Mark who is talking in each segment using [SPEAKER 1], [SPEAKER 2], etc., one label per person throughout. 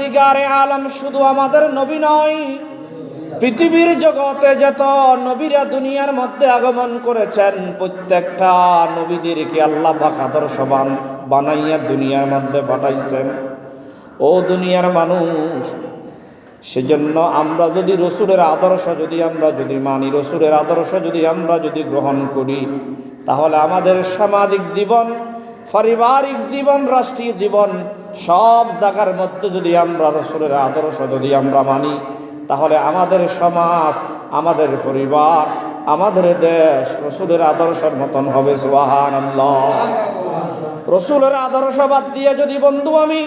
[SPEAKER 1] দিগারে আলম শুধু আমাদের নয়, পৃথিবীর জগতে যত নবীরা দুনিয়ার মধ্যে আগমন করেছেন, প্রত্যেকটা নবীদেরকে আদর্শবান বানাইয়া দুনিয়ার মধ্যে পাঠাইছেন। ও দুনিয়ার মানুষ, সেজন্য আমরা যদি রসুলের আদর্শ যদি আমরা যদি মানি, রসুলের আদর্শ যদি আমরা যদি গ্রহণ করি, তাহলে আমাদের সামাজিক জীবন, পারিবারিক জীবন, রাষ্ট্রীয় জীবন সব জায়গার মধ্যে যদি আমরা রসুলের আদর্শ যদি আমরা মানি, তাহলে আমাদের সমাজ, আমাদের পরিবার, আমাদের দেশ রসুলের আদর্শের মতন হবে সুবাহান রসুলের আদর্শ বাদ দিয়ে যদি বন্ধু আমি,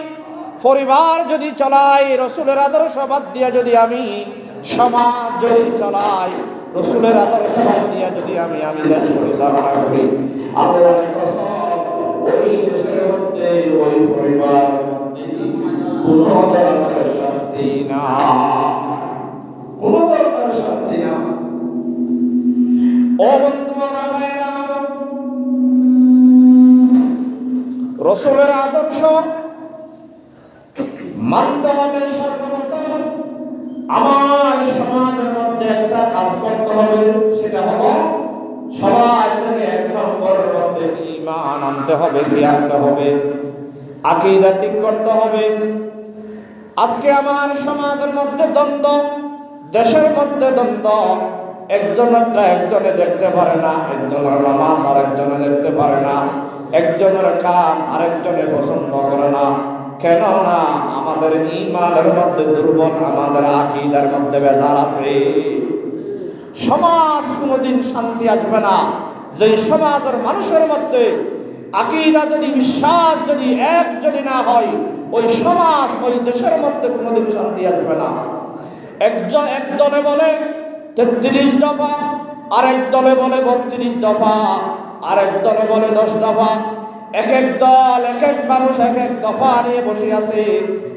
[SPEAKER 1] পরিবার যদি চলাই, রসুলের আদর্শ বাদ দিয়ে যদি আমি, সমাজ যদি চলাই, রসুলের আদর্শ বাদ দিয়ে যদি আমি আমি দেশ পরিচালনা করি, আল্লাহর কসম। ওই দেশের মধ্যে ওই পরিবারের মধ্যে কোনো ধরনের রসুলের আদর্শ মানতে হবে সর্বপ্রথম ইমান আনতে হবে কি আনতে হবে, আকিদা ঠিক করতে হবে। আজকে আমার সমাজের মধ্যে দ্বন্দ্ব, দেশের মধ্যে দ্বন্দ্ব একজনেরটা একজনে দেখতে পারে না, একজনের নামাজ আর একজনে দেখতে পারে না, একজনের কাম আরেকজনে পছন্দ করে না। কেন না আমাদের ইমানের মধ্যে দুর্বল, আমাদের আকিদার মধ্যে বেজার আছে। সমাজ কোনোদিন শান্তি আসবে না। যে সমাজের মানুষের মধ্যে আকিদা যদি, বিশ্বাস যদি এক যদি না হয়, ওই সমাজ, ওই দেশের মধ্যে কোনোদিন শান্তি আসবে না। একজন এক দলে বলে তেত্রিশ দফা, আরেক দলে বলে বত্রিশ দফা, আরেক দলে বলে দশ দফা। এক এক দল, এক এক মানুষ এক এক দফা নিয়ে বসে আছে।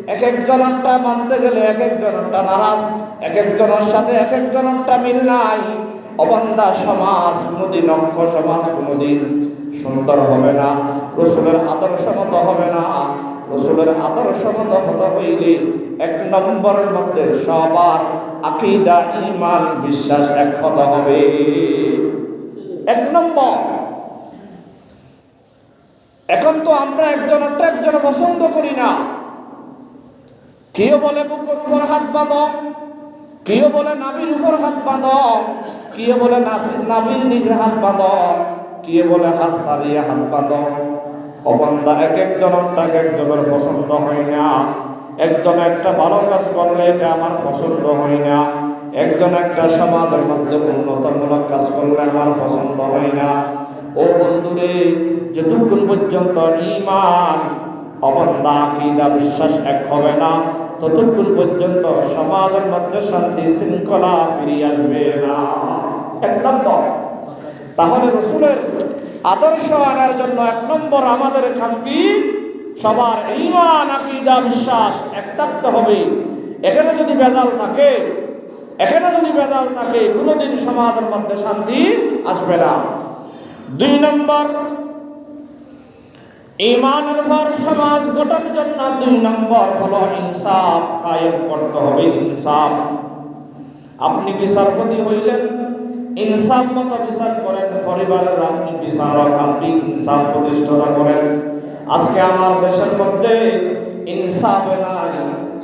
[SPEAKER 1] এক একজনেরটা মানতে গেলে এক একজনেরটা নারাজ, এক একজনের সাথে এক একজনেরটা মিল নাই। অবন্দা সমাজ কোনোদিন অক্ষ সমাজ কোনোদিন সুন্দর হবে না, রসুলের আদর্শ মতো হবে না। রসুলের আদর্শ মতো হতে হইলে এক নম্বরের মধ্যে সবার আকিদা ইমান বিশ্বাস এক হতে হবে। এক নম্বর। এখন তো আমরা একজনটা একজন পছন্দ করি না। কেউ বলে বুকের উপর হাত বাঁধ, কেউ বলে নাবির উপর হাত বাঁধ, কেউ বলে নাবির নিজের হাত বাঁধ। কেউ বলে হাত সারিয়ে হাত বাঁধ? অবন্দা এক একজনটা এক একজনের পছন্দ হয় না। একজন একটা ভালো কাজ করলে এটা আমার পছন্দ হয় না। একজন একটা সমাজের মধ্যে উন্নতমূলক কাজ করলে আমার পছন্দ হয় না। ও বন্ধুরে যতক্ষণ পর্যন্ত ইমান অবন্দা কিদা বিশ্বাস এক হবে না। ততক্ষণ পর্যন্ত সমাজের মধ্যে শান্তি, শৃঙ্খলা ফিরিয়ে আসবে না। এক নম্বর। তাহলে রসুলের আদর্শ আনার জন্য এক নম্বর আমাদের খামতি, সবার ইমান আকিদা, বিশ্বাস এক থাকতে হবে। এখানে যদি বেজাল থাকে, এখানে যদি বেজাল থাকে, কোনোদিন সমাজের মধ্যে শান্তি আসবে না। দুই নম্বর ইমানের পর সমাজ গঠন জন্য দুই নম্বর হলো ইনসাফ কায়েম করতে হবে, ইনসাফ। আপনি বিচারপতি হইলেন, ইনসাফ মতো বিচার করেন পরিবারের আপনি বিচারক, আপনি ইনসাফ প্রতিষ্ঠাতা করেন। আজকে আমার দেশের মধ্যে ইনসাফ নাই,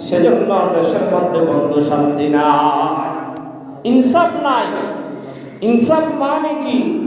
[SPEAKER 1] সেজন্য দেশের মধ্যে বন্ধু শান্তি না ইনসাফ নাই, ইনসাফ মানে কি?